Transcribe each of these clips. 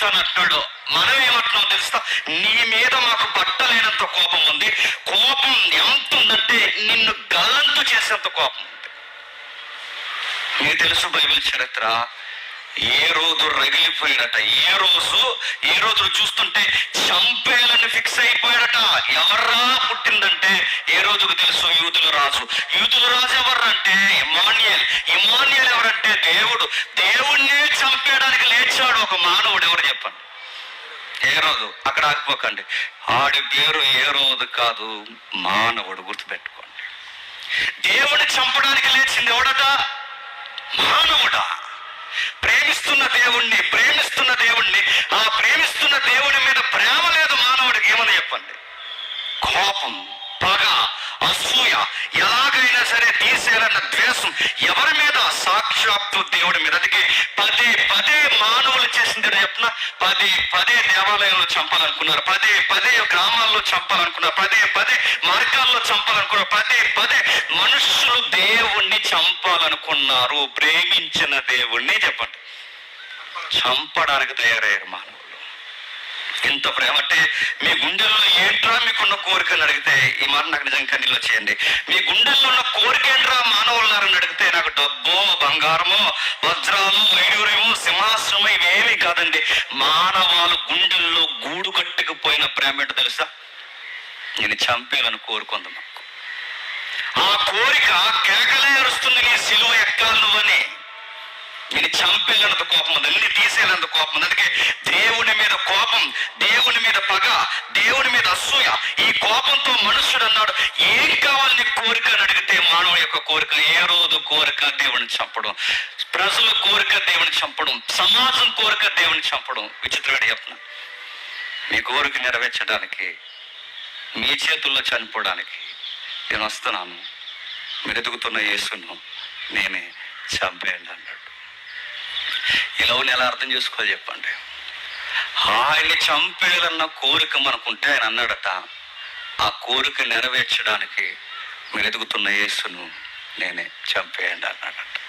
ప్రేమిస్తానంటున్నాడు మనం ఏమంటున్నాం తెలుస్తా నీ మీద మాకు పట్టలేనంత కోపం ఉంది. కోపం ఎంత ఉందంటే నిన్ను గల్లంతు చేసేంత కోపం ఉంది. మీకు తెలుసు బైబిల్ చరిత్ర. ఏ రోజు రగిలిపోయాడట? ఏ రోజు? ఏ రోజు చూస్తుంటే చంపేయాలని ఫిక్స్ అయిపోయాడట. ఎవర్రా పుట్టిందంటే? ఏ రోజుకు తెలుసు యూదుల రాజు? యూదుల రాజు ఎవరంటే ఇమానియల్ ఇమానియల్ ఎవరంటే? దేవుడు. దేవుణ్ణే చంపేయడానికి లేచాడు ఒక మానవుడు. ఎవరు చెప్పండి? ఏ రోజు? అక్కడ ఆగిపోకండి. ఆడి పేరు ఏ రోజు కాదు మానవుడు గుర్తుపెట్టుకోండి. దేవుని చంపడానికి లేచింది ఎవడట? మానవుడా. దేవుణ్ణి ప్రేమిస్తున్న దేవుణ్ణి ఆ ప్రేమిస్తున్న దేవుని మీద ప్రేమ లేదు మానవుడికి ఏమని చెప్పండి? కోపం పగ అసూయ ఎలాగైనా సరే తీసేయాలన్న ద్వేషం ఎవరి మీద? సాక్షాత్తు దేవుడి మీద. అందుకే పదే పదే మానవులు చేసింది ఏంటో చెప్పిన పదే పదే దేవాలయంలో చంపాలనుకున్నారు పదే పదే గ్రామాల్లో చంపాలనుకున్నారు పదే పదే మార్గాల్లో చంపాలనుకున్నారు పదే పదే మనుషులు దేవుణ్ణి చంపాలనుకున్నారు ప్రేమించిన దేవుణ్ణి చెప్పండి. చంపడానికి తయారయ్యారు మానవులు. ఎంత ప్రేమ అంటే మీ గుండెల్లో ఏంట్రా మీకున్న కోరిక అని అడిగితే ఈ మాట నాకు నిజంగా కన్నీళ్ళు చేయండి మీ గుండెల్లో ఉన్న కోరిక ఏంట్రా మానవులారని అడిగితే నాకు డబ్బు బంగారము వజ్రాలు వైడూర్యము సింహాసనము ఇవేమీ కాదండి. మానవాలు గుండెల్లో గూడు కట్టుకుపోయిన ప్రేమ ఏంటో తెలుసా? నేను చంపేయాలని కోరుకుంది ఆ కోరిక కేకలే అరుస్తుంది నీ సిలువ ఎక్కాలి నువ్వని. నేను చంపేయాలంత కోపం ఉంది అన్ని తీసేయాలంత కోపం ఉంది. అందుకే దేవుని మీద కోపం దేవుని మీద పగ దేవుని మీద అసూయ ఈ కోపంతో మనుషుడు అన్నాడు ఏం కావాలి నీ కోరిక? అని అడిగితే మానవుడి యొక్క కోరిక ఏ రోజు కోరిక దేవుని చంపడం? ప్రజల కోరిక దేవుని చంపడం? సమాజం కోరిక దేవుని చంపడం? విచిత్రమైన చెప్పిన మీ కోరిక నెరవేర్చడానికి మీ చేతుల్లో చనిపోవడానికి నేను వస్తున్నాను. మీరు ఎదుగుతున్న యేసును నేనే చంపేయండి అన్నాడు. ఈ లవ్ని ఎలా అర్థం చేసుకోవాలి చెప్పండి? ఆయన్ని చంపేయాలన్న కోరిక మనకుంటే ఆయన అన్నాడట. ఆ కోరిక నెరవేర్చడానికి మీరు ఎదుగుతున్న యేసును నేనే చంపేయండి అన్నాడట.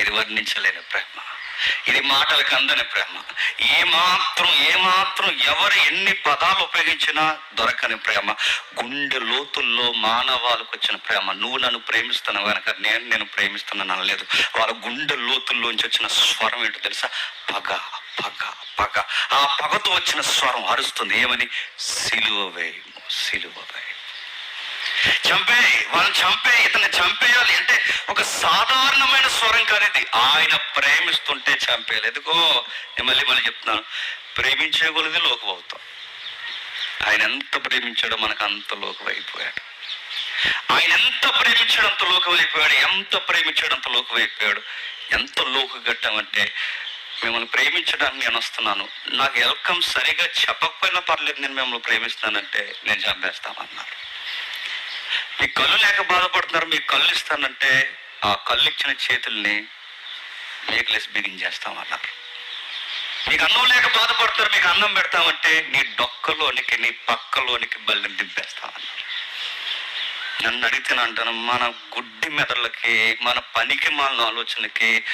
ఇది వర్ణించలేని ప్రేమ. ఇది మాటలకు అందని ప్రేమ. ఏ మాత్రం ఏ మాత్రం ఎవరు ఎన్ని పదాలు ఉపయోగించినా దొరకని ప్రేమ. గుండె లోతుల్లో మానవాళికి వచ్చిన ప్రేమ. నువ్వు నన్ను ప్రేమిస్తున్నావు కనుక నేను నేను ప్రేమిస్తున్నాను అనలేదు. వాళ్ళ గుండె లోతుల్లోంచి వచ్చిన స్వరం ఏంటో తెలుసా? పగ పగ పగ. ఆ పగతో వచ్చిన స్వరం అరుస్తుంది. ఏమని? సిలువ వేయము సిలువ వేయము చంపే వాళ్ళని చంపే ఇతన్ని చంపే సాధారణమైన స్వరం కానిది. ఆయన ప్రేమిస్తుంటే చంపేయాలి. ఎందుకో నేను మళ్ళీ మళ్ళీ చెప్తున్నాను. ప్రేమించే కొలది లోకం అవుతాం ఆయన ఎంత ప్రేమించాడో మనకు అంత లోకం అయిపోయాడు ఆయన ఎంత ప్రేమించాడు అంత లోకం అయిపోయాడు ఎంత ప్రేమించాడు అంత లోకం అయిపోయాడు ఎంత లోకు అంటే మిమ్మల్ని ప్రేమించడానికి నేను వస్తున్నాను. నాకు వెల్కమ్ సరిగా చెప్పకపోయినా పర్లేదు నేను మిమ్మల్ని ప్రేమిస్తానంటే నేను చంపేస్తామన్నారు. మీ కళ్ళు లేక బాధపడుతున్నారు మీ కళ్ళు ఇస్తానంటే ఆ కళ్ళు ఇచ్చిన చేతుల్ని మేకలేసి బిగించేస్తామన్నారు మీకు అన్నం లేక బాధపడతారు మీకు అన్నం పెడతామంటే నీ డొక్కలోనికి నీ పక్కలోనికి బల్లిని దింపేస్తామన్నారు నన్ను అడిగితే అంటాను మన గుడ్డి మెదళ్ళకి మన పనికి మాలిన ఆలోచనకి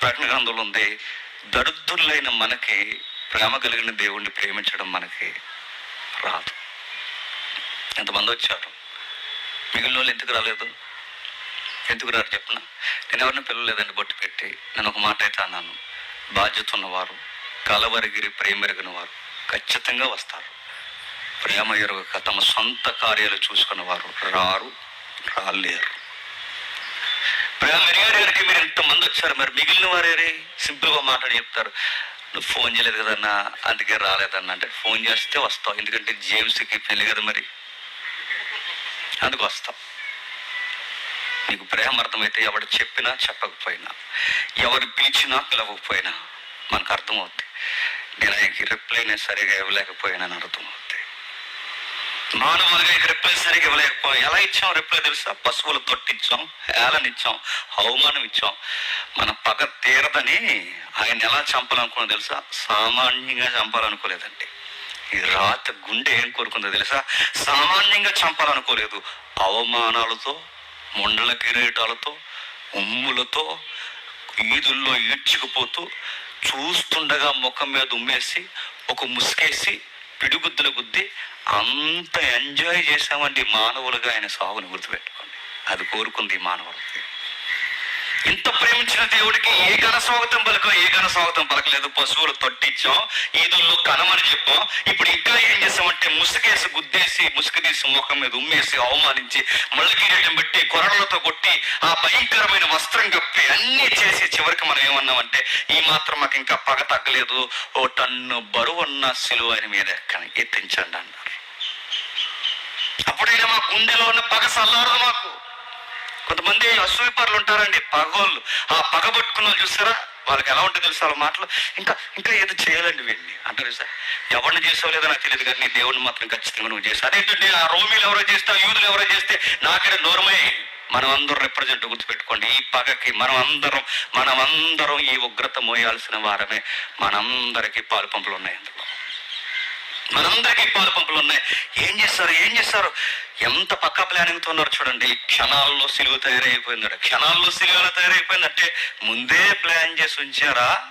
ప్రకటన గ్రంథంలో ఉంది. దరిద్రులైన మనకి ప్రేమ కలిగిన దేవుణ్ణి ప్రేమించడం మనకి రాదు. ఎంతమంది వచ్చారు? మిగిలిన వాళ్ళు ఎందుకు రాలేదు. ఎందుకు రారు చెప్పిన? నేను ఎవరిని పిల్లలేదండి బొట్టు పెట్టి. నేను ఒక మాట అయితే అన్నాను. బాధ్యత ఉన్నవారు కలవరిగిరి ప్రేమెరిగిన వారు ఖచ్చితంగా వస్తారు. ప్రేమ ఎరుగక తమ సొంత కార్యాలు చూసుకున్న వారు రారు రాలేరు. ప్రేమ ఎరిగారికి మీరు ఎంతమంది వచ్చారు? మరి మిగిలిన వారేరే సింపుల్గా మాట్లాడి చెప్తారు. నువ్వు ఫోన్ చేయలేదు కదన్నా అందుకే రాలేదన్నా. అంటే ఫోన్ చేస్తే వస్తావు. ఎందుకంటే జేమ్స్కి పెళ్ళి కదా మరి. అందుకు వస్తాం నీకు ప్రేమ అర్థమైతే ఎవడు చెప్పినా చెప్పకపోయినా ఎవరు పిలిచినా పిలవకపోయినా మనకు అర్థమవుద్ది. నేను ఆయనకి రిప్లై నేను సరిగా ఇవ్వలేకపోయానని అర్థమవుద్ది. మానవులుగా రిప్లై సరిగా ఇవ్వలేకపోయాం ఎలా ఇచ్చాం రిప్లై తెలుసా? పశువులు తొట్టించాం ఏలనిచ్చాం అవమానం ఇచ్చాం. మన పగ తీరదని ఆయన ఎలా చంపాలనుకున్నా తెలుసా? సామాన్యంగా చంపాలనుకోలేదండి. ఈ రాత గుండె ఏం కోరుకుందో తెలుసా? సామాన్యంగా చంపాలనుకోలేదు. అవమానాలతో ముండల కిరీటాలతో ఉమ్ములతో ఈదుల్లో ఈడ్చుకుపోతూ చూస్తుండగా ముఖం మీద ఉమ్మేసి ఒక ముసుకేసి పిడిగుద్దులు గుద్ది అంత ఎంజాయ్ చేశామండి మానవులుగా ఆయన సాగుని గుర్తుపెట్టుకోండి. అది కోరుకుంది ఈ మానవులకి ఇంత ప్రేమించిన దేవుడికి ఏ ఘన స్వాగతం పలకో ఏ ఘన స్వాగతం పలకలేదు. పశువులు తొట్టించాం ఈదుల్లో కనమని చెప్పాం. ఇప్పుడు ఇంకా ఏం చేసామంటే ముసుగేసి గుద్దేసి ముసుగు తీసి ముఖం మీద ఉమ్మేసి అవమానించి మళ్ళీ కిరీటం పెట్టి కొరడలతో కొట్టి ఆ భయంకరమైన వస్త్రం కప్పి అన్ని చేసి చివరికి మనం ఏమన్నామంటే ఈ మాత్రం మాకు ఇంకా పగ తగ్గలేదు. ఓ టన్ను బరువున్న సిలువ ఆయన మీద ఎత్తించండి అన్నారు. అప్పుడైనా మా గుండెలో ఉన్న పగ సల్లారదు మాకు. కొంతమంది అసూయపరులు ఉంటారండి పగోళ్ళు. ఆ పగ పట్టుకున్న వాళ్ళు చూస్తారా? వాళ్ళకి ఎలా ఉంటుంది తెలుసా వాళ్ళ మాటలు? ఇంకా ఇంకా ఏదో చేయాలండి వీడిని. అంటారు సార్ ఎవరిని చేసావు లేదో నాకు తెలియదు కానీ నీ దేవుడిని మాత్రం ఖచ్చితంగా నువ్వు చేస్తావు. అదేంటంటే ఆ రోమిలు ఎవరో చేస్తే యూదులు ఎవరో చేస్తే నాకే దూరమై మనం అందరం రిప్రజెంట్ గుర్తుపెట్టుకోండి ఈ పగకి మనం అందరం మనం అందరం ఈ ఉగ్రత మోయాల్సిన వారమే. మనందరికీ పాలు పంపులు ఉన్నాయి అందులో. మనందరికీ పాలు పంపులు ఉన్నాయి. ఏం చేస్తారు? ఏం చేస్తారు? ఎంత పక్క ప్లానింగ్తో ఉన్నారు చూడండి. క్షణాల్లో సిలువ తయారైపోయిందట. క్షణాల్లో సిలువ తయారైపోయిందంటే ముందే ప్లాన్ చేసి ఉంచారా?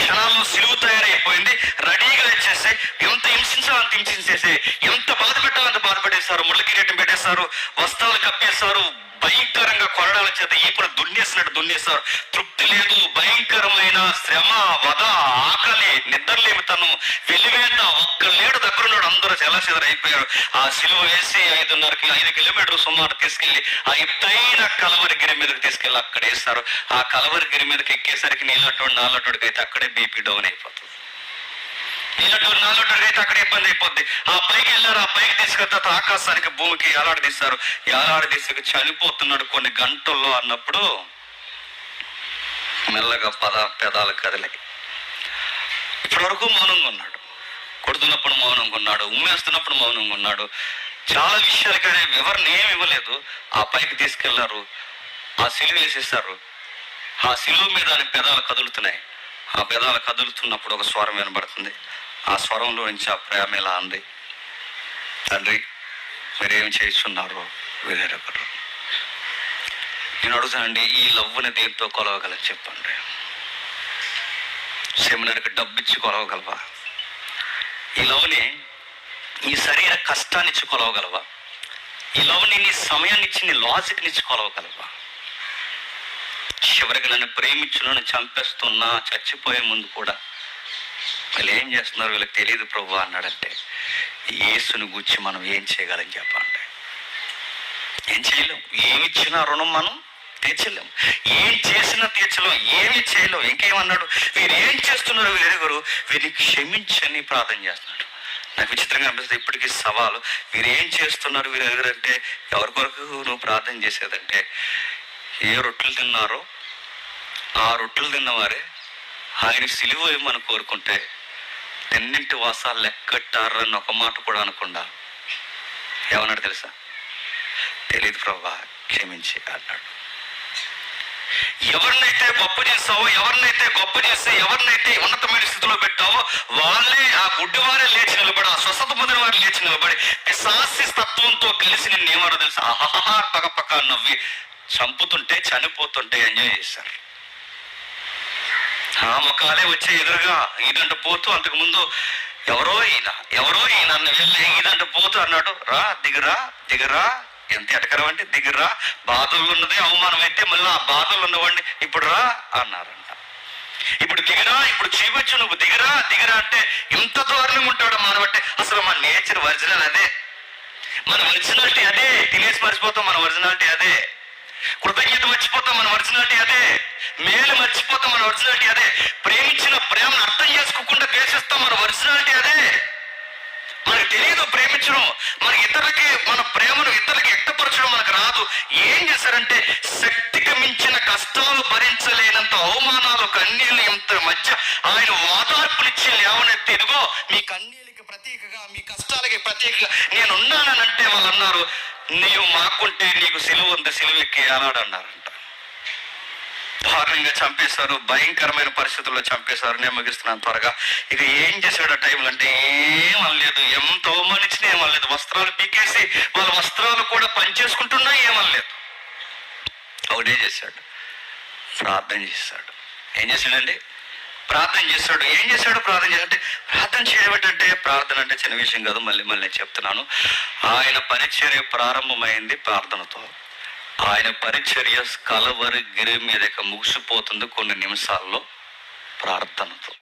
క్షణాల్లో సిలువ తయారైపోయింది. రెడీగా ఇచ్చేసి ఎంత హింసించాలో అంత హింసించేసి ఎంత బాధ పెట్టాలో అంత బాధ పెట్టేశారు. ముళ్ళ కిరీటం పెట్టేస్తారు వస్త్రాలు కప్పేస్తారు భయంకరంగా కొరడాల చేత ఈపున దున్నేసినట్టు దున్నేశారు తృప్తి లేదు భయంకరమైన శ్రమ వద ఆకలి నిద్రలేమితనం వెలివేత ఒక్క లేడు దగ్గరున్నాడు. అందరూ చాలా అయిపోయారు. ఆ సిలువ వేసి ఐదున్నరకి ఐదు కిలోమీటర్లు సుమారు తీసుకెళ్ళి ఆ ఎత్తైన కలవరి గిరి మీదకి తీసుకెళ్ళి అక్కడ వేస్తారు ఆ కలవరి గిరి మీదకి ఎక్కేసరికి నీళ్ళటోడు నాలటోడికి అయితే అక్కడే బీపీ డౌన్ అయిపోతుంది. నీళ్ళటోడు నాలటోడికి అయితే అక్కడ ఇబ్బంది అయిపోద్ది. ఆ పైకి వెళ్ళారు ఆ పైకి తీసుకెళ్తారు తర్వాత ఆకాశానికి భూమికి ఏలాడదీస్తారు ఏలాడదీసి చనిపోతున్నాడు కొన్ని గంటల్లో అన్నప్పుడు మెల్లగా పద పెదాలు కదిలాయి. ఇప్పటివరకు మౌనంగా ఉన్నాడు. కొడుతున్నప్పుడు మౌనంగా ఉన్నాడు ఉమ్మేస్తున్నప్పుడు మౌనంగా ఉన్నాడు. చాలా విషయాలు కానీ వివరణ ఏమి ఇవ్వలేదు. ఆ పైకి తీసుకెళ్ళారు ఆ సిలువ వేసేసారు ఆ సిలువ మీద ఆయన పెదాలు కదులుతున్నాయి. ఆ పెదాలు కదులుతున్నప్పుడు ఒక స్వరం వినబడుతుంది. ఆ స్వరంలో నుంచి ఆ ప్రేమ ఎలా అంది? తండ్రి మీరేం చేస్తున్నారు వేరొకరు నేను అడుగుతానండి ఈ లవ్వుని దేంతో కొలవగలని చెప్పండి. సెమినార్కి డబ్బు ఇచ్చి కొలవగలవా? ఈ లవ్ని నీ శరీర కష్టాన్ని ఇచ్చి కొలవగలవా? ఈ లవ్ని నీ సమయాన్ని ఇచ్చి నీ లాజిక్ని ఇచ్చి కొలవగలవా? చివరికి నన్ను ప్రేమించులను చంపేస్తున్నా చచ్చిపోయే ముందు కూడా వీళ్ళు ఏం చేస్తున్నారు? వీళ్ళకి తెలియదు ప్రభు అన్నాడంటే యేసుని గురించి మనం ఏం చేయగలం? చెప్పండి ఏం చేయలేం. ఏమి ఇచ్చినా రుణం మనం తీర్చలేం. ఏం చేసినా తీర్చలేం. ఏమి చేయలేం. ఇంకేమన్నాడు? వీరు ఏం చేస్తున్నారు వీరెరుగురు వీరిని క్షమించని ప్రార్థన చేస్తున్నాడు. నాకు విచిత్రంగా అనిపిస్తుంది. ఇప్పటికీ సవాలు వీరు ఏం చేస్తున్నారు వీరు ఎదురంటే ఎవరి కొరకు నువ్వు ప్రార్థన చేసేదంటే ఏ రొట్టెలు తిన్నారో ఆ రొట్టెలు తిన్నవారే ఆయన సిలువ ఏమని కోరుకుంటే తెన్నింటి వాసాలు లెక్కట్టారని ఒక మాట కూడా అనకుండా ఏమన్నాడు తెలుసా? తెలియదు ప్రభా క్షమించి అన్నాడు. ఎవరినైతే గొప్ప చేస్తావో ఎవరినైతే గొప్ప చేస్తే ఎవరినైతే ఉన్నతమైన స్థితిలో పెట్టావో వాళ్ళే ఆ గుడ్డివారే లేచి నిలబడి ఆ స్వస్థత పొందిన వారు లేచి నిలబడి పిశాసి తత్వంతో కలిసి నిన్ను ఏమారో తెలుసా? ఆహాహా పక్క పక్క నవ్వి చంపుతుంటే చనిపోతుంటే ఎంజాయ్ చేశారు. ఆ ముఖాలే వచ్చే ఎదురుగా ఈదంట పోతూ అంతకు ముందు ఎవరో ఈయన ఎవరో ఈయన అన్న వెళ్ళి ఈదంట పోతూ అన్నాడు రా దిగురా దిగరా. ఎంత ఎటకరం అంటే దిగురా బాధలు ఉన్నదే అవమానం అయితే మళ్ళీ ఆ బాధలు ఉన్నవాడిని ఇప్పుడు రా అన్నారంట. ఇప్పుడు దిగరా ఇప్పుడు చూపించు నువ్వు దిగరా దిగరా అంటే ఇంత దారుణంగా ఉంటాడు మానవంటే అసలు మన నేచర్ ఒరిజినల్ అదే. మన ఒరిజినాలిటీ అదే. తినేసి మర్చిపోతాం మన ఒరిజినాలిటీ అదే. కృతజ్ఞత మర్చిపోతాం మన ఒరిజినాలిటీ అదే. మేలు మర్చిపోతాం మన ఒరిజినాలిటీ అదే. ప్రేమించిన ప్రేమను అర్థం చేసుకోకుండా ద్వేషిస్తాం మన ఒరిజినాలిటీ అదే. మనకు తెలియదు ప్రేమించడం. మన ఇతరులకి మన ప్రేమను ఇతరులకి వ్యక్తపరచడం మనకు రాదు. ఏం చేశారంటే శక్తికి మించిన కష్టాలు భరించలేనంత అవమానాలు కన్నీళ్ళు ఇంత మధ్య ఆయన ఓదార్పునిచ్చి లేవనెత్తి ఇదిగో మీ ప్రత్యేకగా ప్రతీకగా మీ కష్టాలకి ప్రతీకగా నేను ఉన్నానంటే వాళ్ళు అన్నారు నీవు మాకుంటే నీకు సిలువ ఉంది సిలువెక్కి అన్నారంట దారుణంగా చంపేశారు భయంకరమైన పరిస్థితుల్లో చంపేశారు నేను ముగిస్తున్నాను త్వరగా. ఇక ఏం చేశాడు ఆ టైంలో అంటే ఏం అనలేదు ఎంత అవమానించినా ఏం అనలేదు వస్త్రాలు పీకేసి వాళ్ళ వస్త్రాలు కూడా పనిచేసుకుంటున్నా ఏమనలేదు ఒకటే చేశాడు ప్రార్థన చేశాడు. ఏం చేశాడండి? ప్రార్థన చేస్తాడు. ఏం చేశాడు ప్రార్థన చేయాలంటే ప్రార్థన చేయబట్టంటే ప్రార్థన అంటే చిన్న విషయం కాదు మళ్ళీ మళ్ళీ నేను చెప్తున్నాను. ఆయన పరిచర్య ప్రారంభమైంది ప్రార్థనతో. ఆయన పరిచర్య కలవరి గిరి మీద ముగిసిపోతుంది కొన్ని నిమిషాల్లో ప్రార్థనతో.